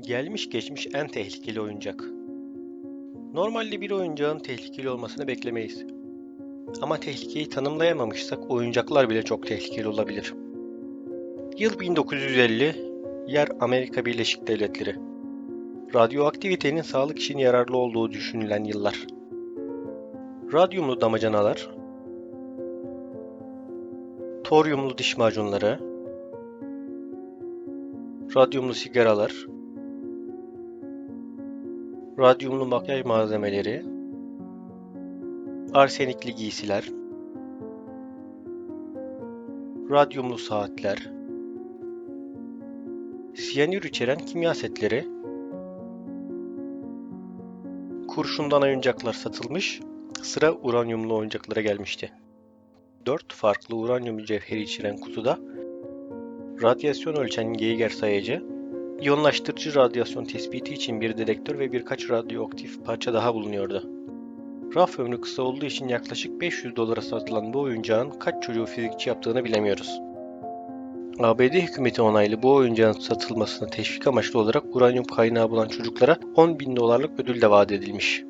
Gelmiş geçmiş en tehlikeli oyuncak. Normalde bir oyuncağın tehlikeli olmasını beklemeyiz. Ama tehlikeyi tanımlayamamışsak oyuncaklar bile çok tehlikeli olabilir. Yıl 1950, yer Amerika Birleşik Devletleri. Radyoaktivitenin sağlık için yararlı olduğu düşünülen yıllar. Radyumlu damacanalar, toryumlu diş macunları, radyumlu sigaralar, radyumlu makyaj malzemeleri, arsenikli giysiler, radyumlu saatler, siyanür içeren kimya setleri, kurşundan oyuncaklar satılmış, sıra uranyumlu oyuncaklara gelmişti. Dört farklı uranyum cevheri içeren kutuda radyasyon ölçen Geiger sayacı, iyonlaştırıcı radyasyon tespiti için bir dedektör ve birkaç radyoaktif parça daha bulunuyordu. Raf ömrü kısa olduğu için yaklaşık 500 dolara satılan bu oyuncağın kaç çocuğu fizikçi yaptığını bilemiyoruz. ABD hükümeti onaylı bu oyuncağın satılmasına teşvik amaçlı olarak uranyum kaynağı bulan çocuklara 10 bin dolarlık ödül de vaat edilmiş.